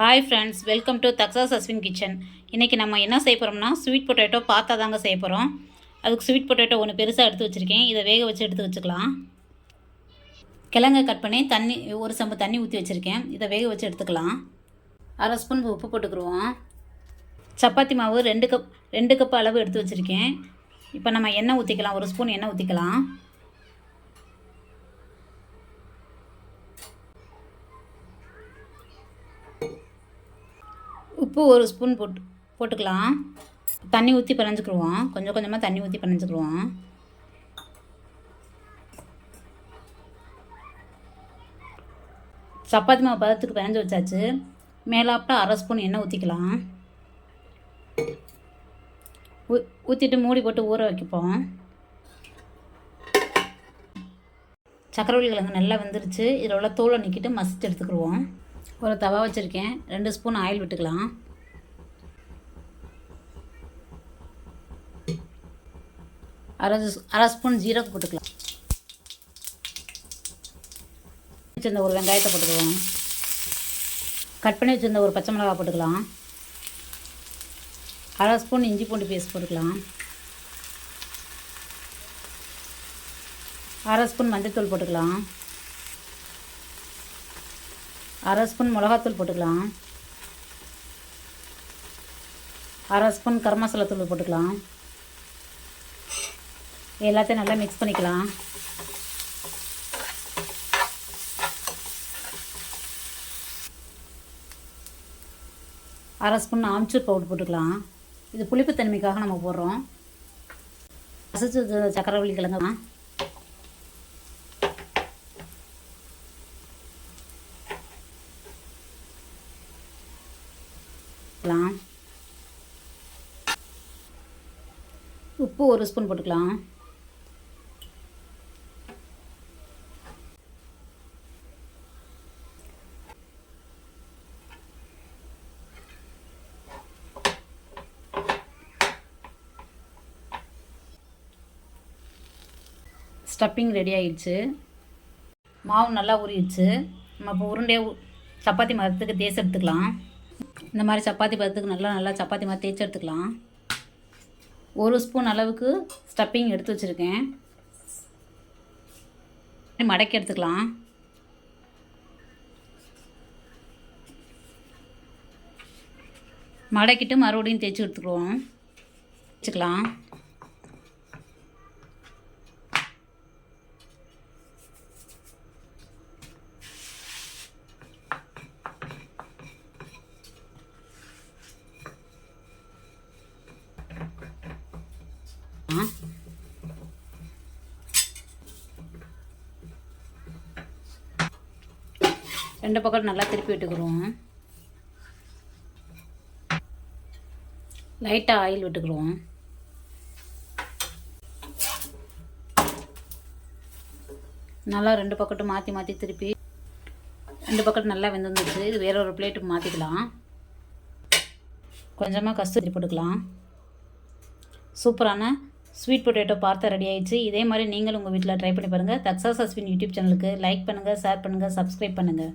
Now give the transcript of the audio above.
Hi friends welcome to Dakshas Ashwin kitchen இன்றைக்கி நம்ம என்ன செய்ய போகிறோம்னா ஸ்வீட் பொட்டேட்டோ பார்த்தா தாங்க செய்ய போகிறோம் அதுக்கு ஸ்வீட் பொட்டேட்டோ ஒன்று பெருசாக எடுத்து வச்சுருக்கேன். இதை வேக வச்சு எடுத்து வச்சுக்கலாம். கிழங்க கட் பண்ணி தண்ணி ஒரு சம்பு தண்ணி ஊற்றி வச்சுருக்கேன். இதை வேக வச்சு எடுத்துக்கலாம். அரை ஸ்பூன் உப்பு போட்டுக்குருவோம். சப்பாத்தி மாவு ரெண்டு கப் ரெண்டு கப் அளவு எடுத்து வச்சுருக்கேன். இப்போ நம்ம எண்ணெய் ஊற்றிக்கலாம் ஒரு ஸ்பூன் எண்ணெய் ஊற்றிக்கலாம் உப்பு ஒரு ஸ்பூன் போட்டு போட்டுக்கலாம். தண்ணி ஊற்றி பிணைஞ்சிக்கிடுவோம். கொஞ்சம் கொஞ்சமாக தண்ணி ஊற்றி பிணைஞ்சிக்கிடுவோம். சப்பாத்தி மாவு பதத்துக்கு பிணைஞ்சு வச்சாச்சு. மேலாப்பில் அரை ஸ்பூன் எண்ணெய் ஊற்றிக்கலாம் ஊ ஊற்றிட்டு மூடி போட்டு ஊற வைக்கப்போம். சக்கரவள்ளி கிழங்கு நல்லா வெந்துருச்சு. இதில் உள்ள தோலை நிற்கிட்டு மசிச்சு எடுத்துக்கிடுவோம். ஒரு தவா வச்சுருக்கேன். ரெண்டு ஸ்பூன் ஆயில் விட்டுக்கலாம். அரை அரை ஸ்பூன் ஜீரகம் போட்டுக்கலாம். வச்சிருந்த ஒரு வெங்காயத்தை போட்டுக்கலாம். கட் பண்ணி வச்சுருந்த ஒரு பச்சை மிளகாய் போட்டுக்கலாம். அரை ஸ்பூன் இஞ்சி பூண்டு பேஸ்ட் போட்டுக்கலாம். அரை ஸ்பூன் மஞ்சள்தூள் போட்டுக்கலாம். அரை ஸ்பூன் மிளகாத்தூள் போட்டுக்கலாம். அரை ஸ்பூன் கரம் மசாலா தூள் போட்டுக்கலாம். எல்லாத்தையும் நல்லா மிக்ஸ் பண்ணிக்கலாம். அரை ஸ்பூன் ஆம்ச்சூர் பவுடர் போட்டுக்கலாம். இது புளிப்பு தன்மைக்காக நம்ம போடுறோம். அசைச்சு சக்கரவள்ளி கிழங்கு போட்டுக்கலாம். உப்பு ஒரு ஸ்பூன் போட்டுக்கலாம். ஸ்டப்பிங் ரெடி ஆயிடுச்சு. மாவு நல்லா ஊறிடுச்சு. நம்ம இப்போ உருண்டையாக சப்பாத்தி மரத்துக்கு தேசம் எடுத்துக்கலாம். இந்த மாதிரி சப்பாத்தி பதத்துக்கு நல்லா நல்லா சப்பாத்தி மாதிரி தேய்ச்சி எடுத்துக்கலாம். ஒரு ஸ்பூன் அளவுக்கு ஸ்டப்பிங் எடுத்து வச்சுருக்கேன். மடக்கி எடுத்துக்கலாம். மடக்கிட்டு மறுபடியும் தேய்ச்சி எடுத்துக்குவோம். வச்சுக்கலாம். ரெண்டு பக்கம் நல்லா திருப்பி விட்டுக்கிறோம். லைட்டாக ஆயில் விட்டுக்கிறோம். நல்லா ரெண்டு பக்கட்டும் மாற்றி மாற்றி திருப்பி ரெண்டு பக்கத்து நல்லா வெந்துருந்துச்சு. இது வேற ஒரு பிளேட்டுக்கு மாற்றிக்கலாம் கொஞ்சமாக கஸ்தூரி போட்டுக்கலாம். சூப்பரான ஸ்வீட் பொட்டேட்டோ பார்த்து ரெடி ஆயிடுச்சு. இதே மாதிரி நீங்களும் உங்கள் வீட்டில் ட்ரை பண்ணி பாருங்கள் தக்ஸா அஸ்வின் யூடியூப் சேனலுக்கு லைக் பண்ணுங்கள் ஷேர் பண்ணுங்கள் சப்ஸ்கிரைப் பண்ணுங்கள்